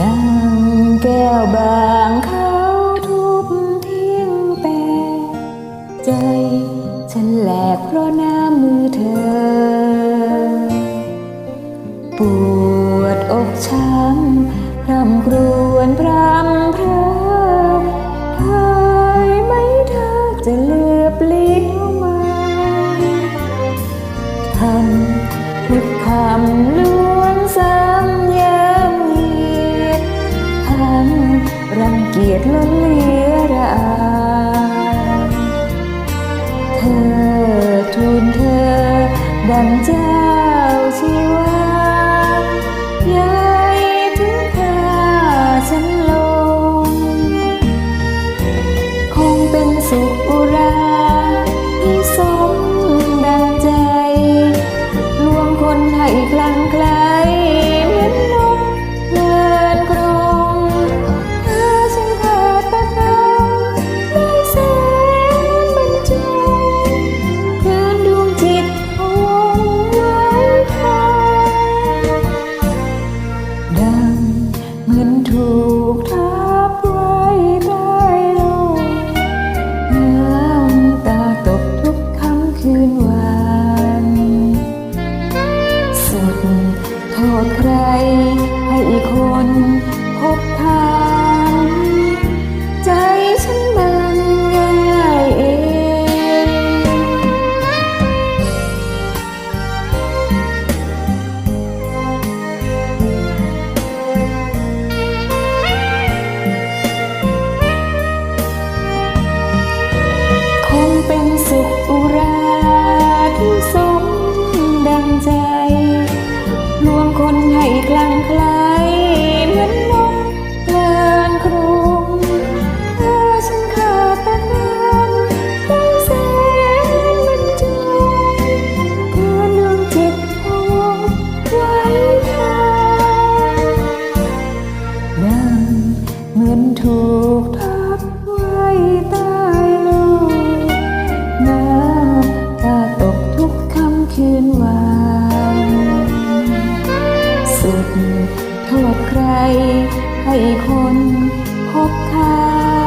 ดังแก้วบางเขาทุบทิ้งแปรใจฉันแหลกเพราะหน้ามือเธอ ปวดอกช้ ยจล้นเหลือระอาเธอทูลเธอ ดังเจ้าชีวาใหญ่ถึงข้าฉันลง คงเป็นสุขอุราที่สมดังใจลวงคนให้ โคลั่งไคลเหมือนนกเพลินครุงถ้าฉันขาดตะการได้แสนบรรจงเกินดวงจิตพะวงไว้ทางดังเหมือนถูกท สุดโทษใครให้คนพบทาง